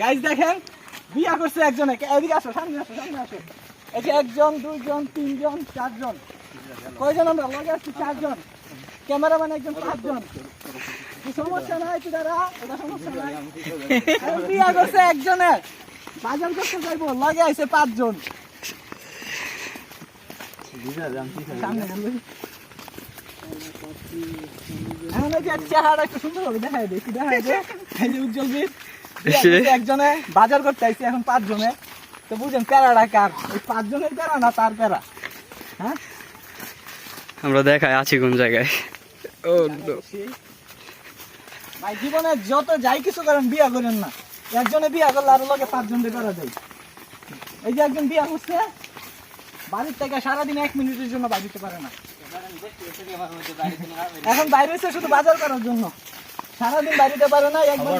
Guys দেখেন, বিয়া করছে একজনে। এদিকে আসো, সামনে আসো সামনে আসো। এই যে একজন, দুইজন, তিনজন, চারজন। কয়জন আমরা? লগে আসছি চারজন। ক্যামেরাম্যান একজন, পাঁচজন। সমস্যা নাই দাঁড়া এটা সমস্যা নাই? বিয়া করছে একজনে। করতে যাইবো। লগে আইছে পাঁচজন। এখন চেহারা একটু সুন্দর হবে দেখাই দে, একটু দেখাই দে। এই যে উজ্জ্বল একজনে বাজার করতে আইছে এখন পাঁচজনে। তো বুঝেন প্যারাটা কার? ওই পাঁচজনের প্যারা না তার প্যারা? হ্যাঁ? আমরা দেখাই আছি কোন জায়গায়। ও ভাই জীবনে যত যাই কিছু করেন বিয়া করেন না। একজনে বিয়া করলে আরও লগে পাঁচজন দিয়ে। করা যায় এই যে একজন বিয়া করছে বাড়ির থেকে সারাদিন এক মিনিটের জন্য বাজিতে পারে না। এখন বাইরে হচ্ছে শুধু বাজার করার জন্য। সারাদিন বাড়িতে পারো না একবার।